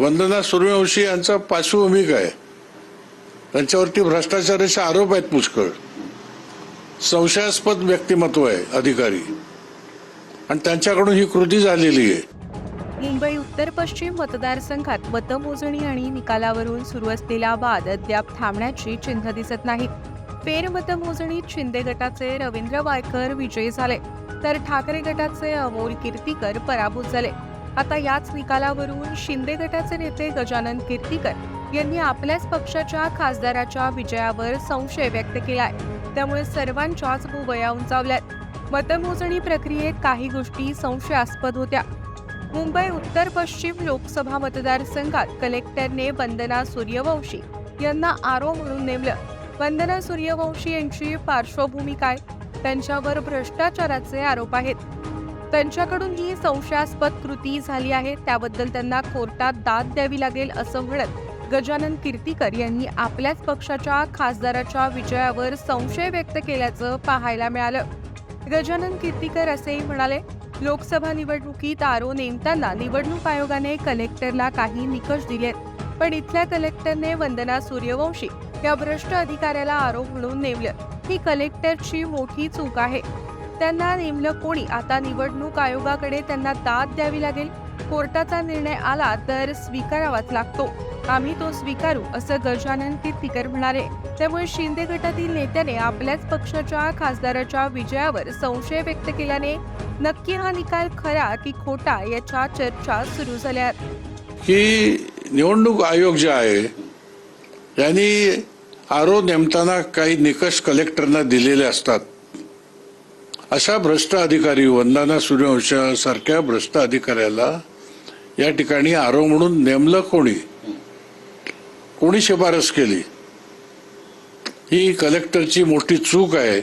वंदना सूर्यवंशी यांचा पार्श्वभूमी काय त्यांच्यावरती भ्रष्टाचाराचे आरोप आहेत पुष्कळ. संशयास्पद व्यक्तिमत्व आहे अधिकारी. आणि त्यांच्याकडून ही कृती झालेली आहे. मुंबई उत्तर पश्चिम मतदारसंघात मतमोजणी आणि निकालावरून सुरू असलेला वाद अद्याप थांबण्याची चिन्ह दिसत नाही. फेरमतमोजणीत शिंदे गटाचे रवींद्र वायकर विजयी झाले तर ठाकरे गटाचे अमोल कीर्तीकर पराभूत झाले. आता याच निकालावरून शिंदे गटाचे नेते गजानन कीर्तीकर यांनी आपल्याच पक्षाच्या खासदाराच्या विजयावर संशय व्यक्त केलाय. त्यामुळे सर्वांच्याच भुवया उंचावल्यात. मतमोजणी प्रक्रियेत काही गोष्टी संशयास्पद होत्या. मुंबई उत्तर पश्चिम लोकसभा मतदारसंघात कलेक्टरने वंदना सूर्यवंशी यांना आरो म्हणून नेमलं. वंदना सूर्यवंशी यांची पार्श्वभूमी काय? त्यांच्यावर भ्रष्टाचाराचे आरोप आहेत. त्यांच्याकडून ही संशयास्पद कृती झाली आहे. त्याबद्दल त्यांना कोर्टात दाद द्यावी लागेल असं म्हणत गजानन कीर्तीकर यांनी आपल्याच पक्षाच्या खासदाराच्या विजयावर संशय व्यक्त केल्याचं पाहायला मिळालं. गजानन कीर्तीकर असेही म्हणाले लोकसभा निवडणुकीत आरो नेमताना निवडणूक आयोगाने कलेक्टरला काही निकष दिलेत. पण इथल्या कलेक्टरने वंदना सूर्यवंशी या भ्रष्ट अधिकाऱ्याला आरोप म्हणून नेमलं. ही कलेक्टरची मोठी चूक आहे. त्यांना नेमलं कोणी? आता निवडणूक आयोगाकडे त्यांना दाद द्यावी लागेल. कोर्टाचा निर्णय आला तर स्वीकारावाच लागतो. आम्ही तो स्वीकारू असं गजानन कीर्तीकर म्हणाले. त्यामुळे शिंदे गटातील नेत्याने आपल्याच पक्षाच्या खासदाराच्या विजयावर संशय व्यक्त केल्याने नक्की हा निकाल खरा की खोटा याच्या चर्चा सुरू झाल्या. ही निवडणूक आयोग जे आहे यांनी आरो नेमताना काही निकष कलेक्टरना दिलेले असतात. अशा भ्रष्ट अधिकारी वंदना सूर्यवंशासारख्या भ्रष्ट अधिकाऱ्याला या ठिकाणी आरो म्हणून नेमलं कोणी? कोणी शिफारस केली? ही कलेक्टरची मोठी चूक आहे.